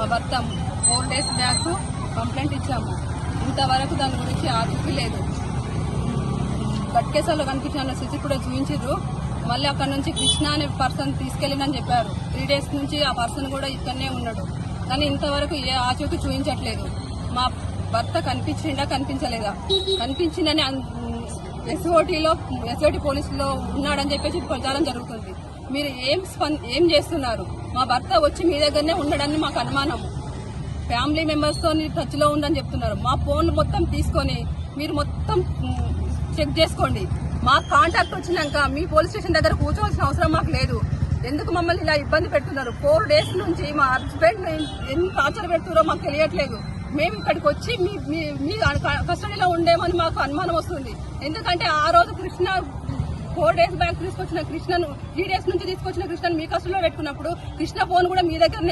మా భర్త four days back complaint ఇచ్చాము. ఇంతవరకు దాని గురించి ఆచూకీ లేదు. గట్కేసాలో కనిపించిన స్థితి కూడా చూపించారు మళ్ళీ అక్కడ నుంచి కృష్ణ అనే పర్సన్ తీసుకెళ్ళినని చెప్పారు. త్రీ డేస్ నుంచి ఆ పర్సన్ కూడా ఇక్కడనే ఉన్నాడు. కానీ ఇంతవరకు ఏ ఆచూకీ చూపించట్లేదు. మా భర్త కనిపించిండా కనిపించలేదా? కనిపించిందని ఎస్ఓటీలో ఎస్ఓటీ పోలీసులో ఉన్నాడని చెప్పేసి ప్రచారం జరుగుతుంది. మీరు ఏం ఏం చేస్తున్నారు? మా భర్త వచ్చి మీ దగ్గరనే ఉండడని మాకు అనుమానం ఫ్యామిలీ మెంబర్స్తో టచ్లో ఉండని ఉందని చెప్తున్నారు. మా ఫోన్ మొత్తం తీసుకొని మీరు మొత్తం చెక్ చేసుకోండి. మా కాంటాక్ట్ వచ్చినాక మీ పోలీస్ స్టేషన్ దగ్గర కూర్చోవాల్సిన అవసరం మాకు లేదు. ఎందుకు మమ్మల్ని ఇలా ఇబ్బంది పెడుతున్నారు? ఫోర్ డేస్ నుంచి మా హస్బెండ్ ఎన్ని టార్చర్ పెడుతున్నారో మాకు తెలియట్లేదు. మేము ఇక్కడికి వచ్చి మీ మీ- మీ కస్టడీలో ఉండేమని మాకు అనుమానం వస్తుంది. ఎందుకంటే ఆ రోజు కృష్ణ ఫోర్ డేస్ బ్యాక్ తీసుకొచ్చిన కృష్ణను త్రీ డేస్ నుంచి తీసుకొచ్చిన కృష్ణను మీ కస్టడీలో పెట్టుకున్నప్పుడు కృష్ణ ఫోన్ కూడా మీ దగ్గర